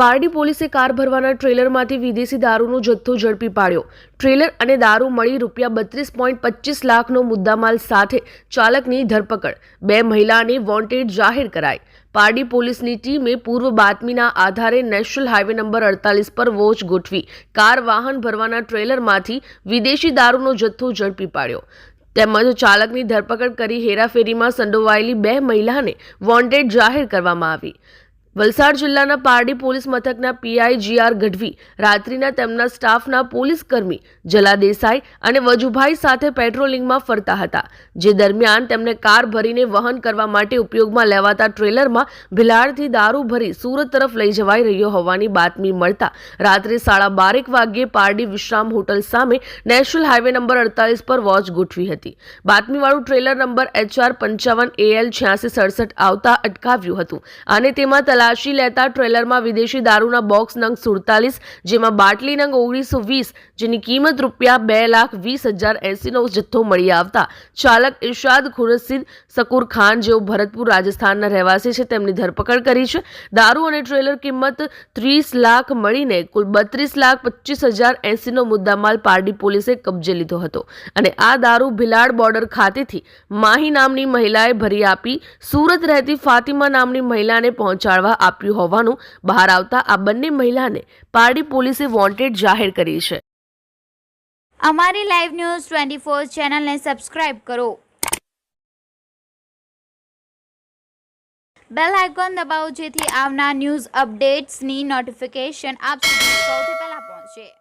પારડી પોલીસે કાર ભરવાના ટ્રેલરમાંથી વિદેશી દારૂનો જથ્થો ઝડપી પાડ્યો. ટ્રેલર અને દારૂ મળી રૂપિયા બત્રીસ પોઈન્ટ પચીસ લાખનો મુદ્દામાલ સાથે ચાલકની ધરપકડ. બે મહિલાને વોન્ટેડ જાહેર કરાઈ. પારડી પોલીસની ટીમે પૂર્વ બાતમીના આધારે નેશનલ હાઈવે નંબર અડતાલીસ પર વોચ ગોઠવી કાર વાહન ભરવાના ટ્રેલરમાંથી વિદેશી દારૂનો જથ્થો ઝડપી પાડ્યો. તેમજ ચાલકની ધરપકડ કરી હેરાફેરીમાં સંડોવાયેલી બે મહિલાને વોન્ટેડ જાહેર કરવામાં આવી. વલસાડ જિલ્લાના પારડી પોલીસ મથકના પીઆઈ જીઆર ગઢવી, રાત્રિના તેમના સ્ટાફના પોલીસ કર્મી જલા દેસાઈ અને વજુભાઈ સાથે પેટ્રોલિંગમાં ફરતા હતા, જે દરમિયાન તેમને કાર ભરીને વહન કરવા માટે ઉપયોગમાં લેવાતા ટ્રેલરમાં ભિલાડથી દારૂ ભરી સુરત તરફ લઈ જવાઈ રહ્યો હોવાની બાતમી મળતા રાત્રે સાડા બારેક વાગ્યે પારડી વિશ્રામ હોટલ સામે નેશનલ હાઈવે નંબર અડતાલીસ પર વોચ ગોઠવી હતી. બાતમીવાળું ટ્રેલર નંબર એચઆર પંચાવન એએલ છ્યાસી સડસઠ આવતા અટકાવ્યું હતું અને તેમાં તલાશી લેતા ટ્રેલરમાં વિદેશી દારૂના બોક્સ નંગ સુડતાલીસ, જેમાં બાટલી નંગ ઓગણીસો વીસ, જેની કિંમત રૂપિયા બે લાખ વીસ હજાર એંસીનો જથ્થો મળી આવતા. ચાલક ઇરશાદ ખુરશીદ સકુર ખાન, જેઓ ભરતપુર રાજસ્થાનના રહેવાસી છે, તેમની ધરપકડ કરી છે. દારૂ અને ટ્રેલર કિંમત ત્રીસ લાખ મળીને કુલ બત્રીસ લાખ પચીસ હજાર એંસીનો મુદ્દામાલ પારડી પોલીસે કબજે લીધો હતો. અને આ દારૂ ભિલાડ બોર્ડર ખાતેથી માહી નામની મહિલાએ ભરી આપી. સુરત રહેતી ફાતિમા નામની મહિલાને પહોંચાડવા આપ્યું હોવાનું બહાર આવતા આ બંને મહિલાને પારડી પોલીસે વોન્ટેડ જાહેર કરી છે. અમારી લાઈવ ન્યૂઝ ટ્વેન્ટી ફોર ચેનલને સબસ્ક્રાઇબ કરો. બેલ આઇકોન દબાવો જેથી આવનાર ન્યૂઝ અપડેટ્સની નોટિફિકેશન આપ સુધી સૌથી પહેલા પહોંચે.